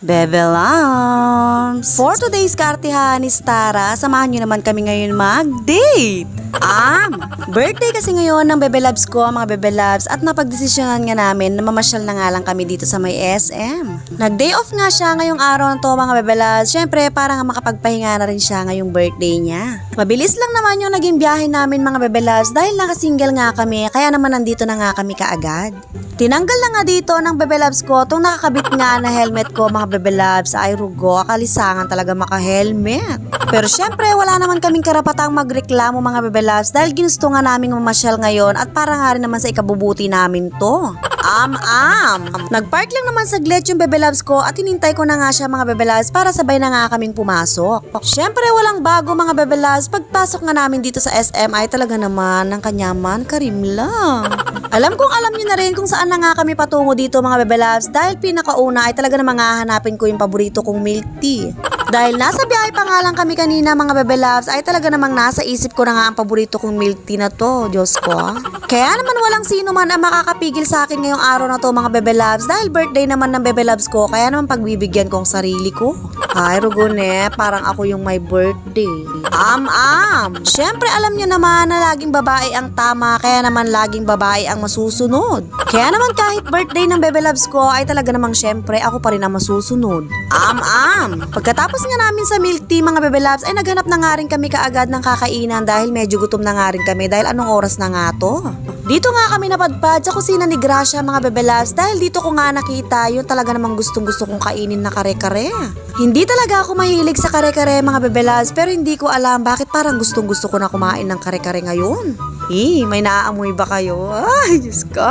Bebe Lams! For today's kartihan ni Tara, samahan nyo naman kami ngayon mag-date! Am! Birthday kasi ngayon ng Bebe Labs ko, mga Bebe Labs, at napagdesisyonan nga namin na mamasyal na nga lang kami dito sa may SM. Nag-day off nga siya ngayong araw na to, mga Bebe Labs. Siyempre, para nga makapagpahinga na rin siya ngayong birthday niya. Mabilis lang naman yung naging biyahe namin, mga Bebe Labs, dahil nakasingle nga kami, kaya naman nandito na nga kami kaagad. Tinanggal na nga dito ng Bebe Labs ko itong nakakabit nga na helmet ko mga Bebe Labs ay rugo, akalisangan talaga maka-helmet. Pero syempre wala naman kaming karapatang magreklamo mga Bebe Labs dahil ginusto nga naming mamasyal ngayon at para nga rin naman sa ikabubuti namin to. Am am. Nagpark lang naman saglit yung Bebe Labs ko at hinintay ko na nga siya mga Bebe Labs para sabay na nga kaming pumasok. Syempre walang bago mga Bebe Labs, pagpasok nga namin dito sa SM ay talaga naman ng kanyaman karim lang. Alam kong alam niyo na rin kung saan na nga kami patungo dito mga Bebe Labs dahil pinakauna ay talaga namang hahanapin ko yung paborito kong milk tea. Dahil nasa biyahe pa nga lang kami kanina mga Bebe Labs ay talaga namang nasa isip ko na nga ang paborito kong milk tea na to, Diyos ko. Kaya naman walang sino man ang makakapigil sa akin ngayong araw na to mga Bebe Labs dahil birthday naman ng Bebe Labs ko kaya naman pagbibigyan ko ang sarili ko. Ay, Rugone, parang ako yung my birthday. Am, am. Siyempre alam niyo naman na laging babae ang tama kaya naman laging babae ang masusunod. Kaya naman kahit birthday ng Bebe Labs ko ay talaga namang siyempre ako pa rin ang masusunod. Am, am. Pagkatapos nga namin sa milk tea mga Bebe Labs ay naghanap na nga rin kami kaagad ng kakainan dahil medyo gutom na nga rin kami dahil anong oras na nga to. Dito nga kami napadpad sa kusina ni Gracia mga Bebe Labs dahil dito ko nga nakita yung talaga namang gustong gusto kong kainin na kare-kare. Hindi talaga ako mahilig sa kare-kare mga Bebe Labs pero hindi ko alam bakit parang gustong gusto ko na kumain ng kare-kare ngayon. Eh, may naaamoy ba kayo? Ay, Diyos ko.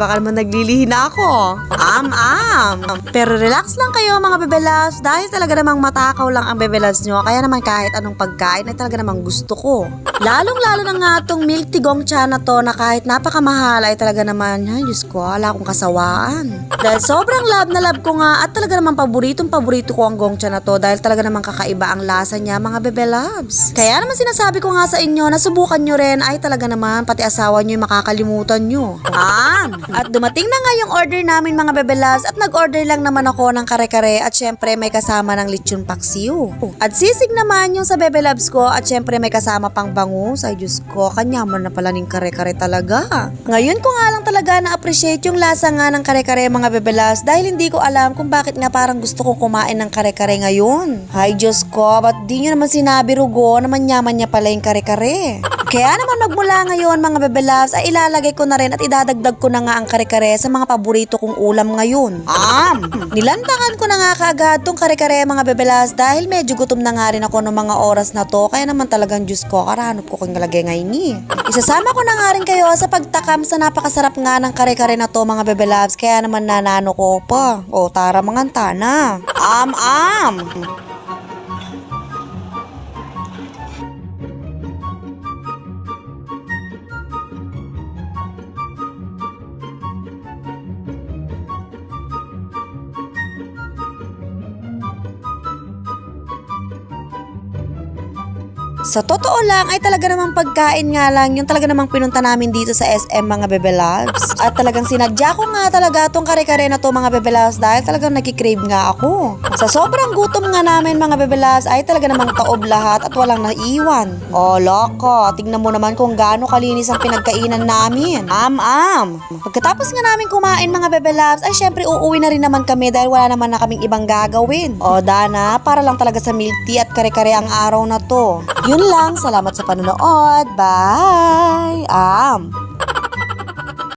Baka naman naglilihi na ako. Am, am. Pero relax lang kayo mga Bebe Labs dahil talaga namang matakaw lang ang Bebe Labs nyo kaya naman kahit anong pagkain ay talaga namang gusto ko. Lalong-lalo na nga tong milk tigong cha na to na kahit napakamahal ay talaga naman, ay Diyos ko, wala akong kasawaan. Dahil sobrang love na love ko nga at talaga namang paboritong paborito ko ang gongcha na to dahil talaga namang kakaiba ang lasa niya mga Bebe Labs. Kaya naman sinasabi ko nga sa inyo na subukan nyo rin ay talaga naman pati asawa nyo yung makakalimutan nyo. Ah, at dumating na nga yung order namin mga Bebe Labs at nag-order lang naman ako ng kare-kare at syempre may kasama ng lechon paksiw. At sisig naman yung sa Bebe Labs ko at syempre may kasama pang bangus. Ay Diyos ko, kanyaman na pala ng kare-kare talaga. Ngayon ko nga lang talaga na-appreciate yung lasa nga ng kare-kare mga Bebe Labs dahil hindi ko alam kung bakit nga parang gusto kong kumain ng kare-kare ngayon. Ay Diyos ko, ba't di nyo naman sinabi rugo na manyaman niya pala yung kare-kare? Kaya naman magmula ngayon mga Bebe Loves ay ilalagay ko na rin at idadagdag ko na nga ang kare-kare sa mga paborito kong ulam ngayon. Am! Nilantakan ko na nga kaagad tong kare-kare mga Bebe Loves dahil medyo gutom na nga rin ako ng mga oras na to kaya naman talagang Diyos ko karahanap ko kang galagay ngayon ni. Isasama ko na nga rin kayo sa pagtakam sa napakasarap nga ng kare-kare na to mga Bebe Loves kaya naman nanano ko pa. O tara mga tana. Am am! Sa totoo lang ay talaga namang pagkain nga lang yung talaga namang pinunta namin dito sa SM mga Bebe Loves. At talagang sinadya ko nga talaga tong kare-kare na to mga Bebe Loves dahil talagang nakikrave nga ako. Sa sobrang gutom nga namin mga Bebe Loves ay talaga namang taob lahat at walang naiwan. O loko, tignan mo naman kung gaano kalinis ang pinagkainan namin. Am-am. Pagkatapos nga namin kumain mga Bebe Loves ay syempre uuwi na rin naman kami dahil wala naman na kaming ibang gagawin. O Dana, para lang talaga sa milk tea at kare-kare ang araw na to. Yun lang, salamat sa panonood. Bye! Am!